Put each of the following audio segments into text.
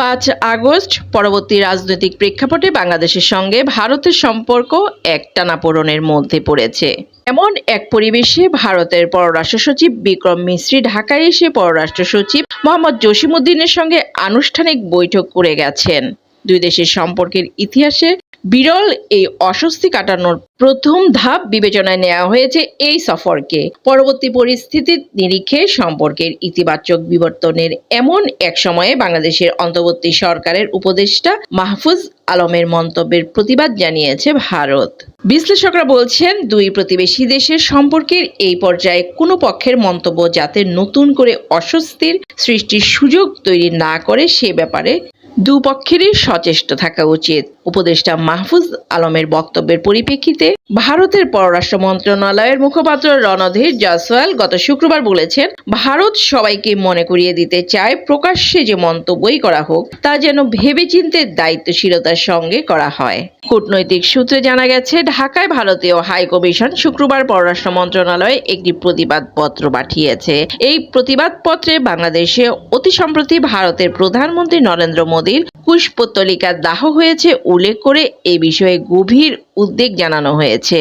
পাঁচ আগস্ট পরবর্তী রাজনৈতিক প্রেক্ষাপটে বাংলাদেশের সঙ্গে ভারতের সম্পর্ক এক টানাপোড়েনের মধ্যে পড়েছে। এমন এক পরিবেশে ভারতের পররাষ্ট্র সচিব বিক্রম মিশ্রি ঢাকায় এসে পররাষ্ট্র সচিব মোহাম্মদ জসিমউদ্দিনের সঙ্গে আনুষ্ঠানিক বৈঠক করে গেছেন। দুই দেশের সম্পর্কের ইতিহাসে বিরল এই অস্বস্তি কাটানোর প্রথম ধাপ বিবেচনায় নেওয়া হয়েছে এই সফরকে। পরবর্তী পরিস্থিতির নিরিখে সম্পর্কের ইতিবাচক বিবর্তনের এমন এক সময়ে বাংলাদেশের অন্তর্বর্তী সরকারের উপদেষ্টা মাহফুজ আলমের মন্তব্যের প্রতিবাদ জানিয়েছে ভারত। বিশ্লেষকরা বলছেন, দুই প্রতিবেশী দেশের সম্পর্কের এই পর্যায়ে কোনো পক্ষের মন্তব্য যাতে নতুন করে অস্বস্তির সৃষ্টির সুযোগ তৈরি না করে সে ব্যাপারে দুপক্ষেরই সচেষ্ট থাকা উচিত। উপদেষ্টা মাহফুজ আলমের বক্তব্যের পরিপ্রেক্ষিতে ভারতের পররাষ্ট্র মন্ত্রণালয়ের মুখপাত্র রণধীর জয়সওয়াল গত শুক্রবার বলেছেন, ভারত সবাইকে মনে করিয়ে দিতে চায় প্রকাশ্যে যে মন্তব্যই করা হোক, তা যেন ভেবেচিন্তে দায়িত্বশীলতার সঙ্গে করা হয়। কূটনৈতিক সূত্রে জানা গেছে, ঢাকায় ভারতীয় হাই কমিশন শুক্রবার পররাষ্ট্র মন্ত্রণালয়ে একটি প্রতিবাদ পত্র পাঠিয়েছে। এই প্রতিবাদ পত্রে বাংলাদেশে অতি সম্প্রতি ভারতের প্রধানমন্ত্রী নরেন্দ্র মোদীর পুষ্পতলিকা দাহ হয়েছে, উল্লেখ করে এ বিষয়ে গভীর উদ্বেগ জানানো হয়েছে।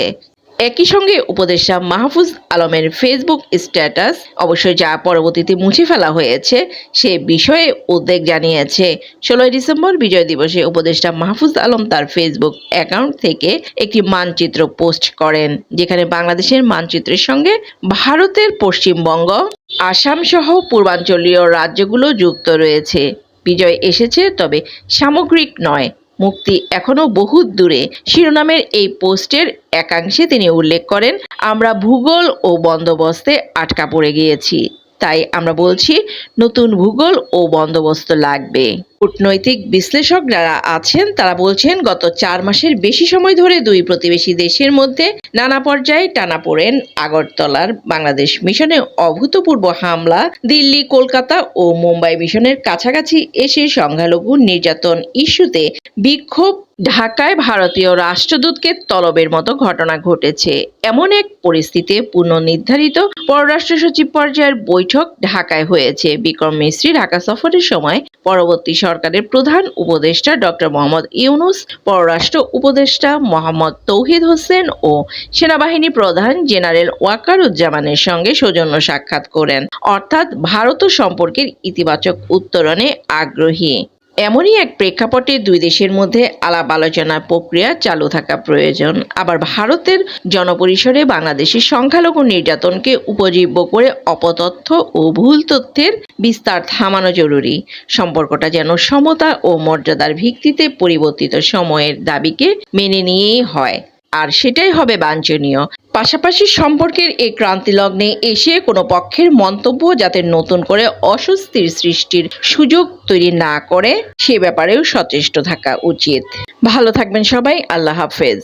একই সঙ্গে উপদেষ্টা মাহফুজ আলমের ফেসবুক স্ট্যাটাস অবশ্য যা পরবর্তীতে মুছে ফেলা হয়েছে, সে বিষয়ে উদ্বেগ জানিয়েছে। ষোলোই ডিসেম্বর বিজয় দিবসে উপদেষ্টা মাহফুজ আলম তার ফেসবুক অ্যাকাউন্ট থেকে একটি মানচিত্র পোস্ট করেন, যেখানে বাংলাদেশের মানচিত্রের সঙ্গে ভারতের পশ্চিমবঙ্গ আসাম সহ পূর্বাঞ্চলীয় রাজ্যগুলো যুক্ত রয়েছে। বিজয় এসেছে তবে সামগ্রিক নয়। মুক্তি এখনও বহু দূরে। শিরোনামের এই পোস্টের একাংশে তিনি উল্লেখ করেন, আমরা ভূগোল ও বন্দোবস্তে আটকা পড়ে গিয়েছি। তাই আমরা বলছি, নতুন ভূগোল ও বন্দোবস্ত লাগবে। কূটনৈতিক বিশ্লেষক যারা আছেন, তারা বলছেন, গত চার মাসের বেশি সময় ধরে দুই প্রতিবেশী দেশের মধ্যে নানা পর্যায়ে টানাপোড়েন আগরতলার বাংলাদেশ মিশনে অভূতপূর্ব হামলা, দিল্লি, কলকাতা ও মুম্বাই মিশনের কাছাকাছি এসে সংখ্যালঘু নির্যাতন ইস্যুতে বিক্ষোভ, ঢাকায় ভারতীয় রাষ্ট্রদূতকে তলবের মতো ঘটনা ঘটেছে। এমন এক পরিস্থিতিতে পুনর্নির্ধারিত পররাষ্ট্র সচিব পর্যায়ের বৈঠক ঢাকায় হয়েছে। বিক্রম মিস্ত্রি ঢাকা সফরের সময় পরবর্তী সরকারের প্রধান উপদেষ্টা ডক্টর মোহাম্মদ ইউনুস, পররাষ্ট্র উপদেষ্টা মোহাম্মদ তৌহিদ হোসেন ও সেনাবাহিনী প্রধান জেনারেল ওয়াকারুজ্জামানের সঙ্গে সৌজন্য সাক্ষাৎ করেন। অর্থাৎ ভারত সম্পর্কের ইতিবাচক উত্তরণে আগ্রহী। এমনই এক প্রেক্ষাপটে দুই দেশের মধ্যে আলাপ আলোচনার প্রক্রিয়া চালু থাকা প্রয়োজন। আবার ভারতের জনপরিসরে বাংলাদেশের সংখ্যালঘু নির্যাতনকে উপজীব্য করে অপতথ্য ও ভুল তথ্যের বিস্তার থামানো জরুরি। সম্পর্কটা যেন সমতা ও মর্যাদার ভিত্তিতে পরিবর্তিত সময়ের দাবিকে মেনে নিয়েই হয়। আর সেটাই হবে বাঞ্ছনীয়। পাশাপাশি সম্পর্কের এই ক্রান্তি লগ্নে এসে কোনো পক্ষের মন্তব্য যাতে নতুন করে অস্বস্তির সৃষ্টির সুযোগ তৈরি না করে, সে ব্যাপারেও সচেষ্ট থাকা উচিত। ভালো থাকবেন সবাই, আল্লাহ হাফেজ।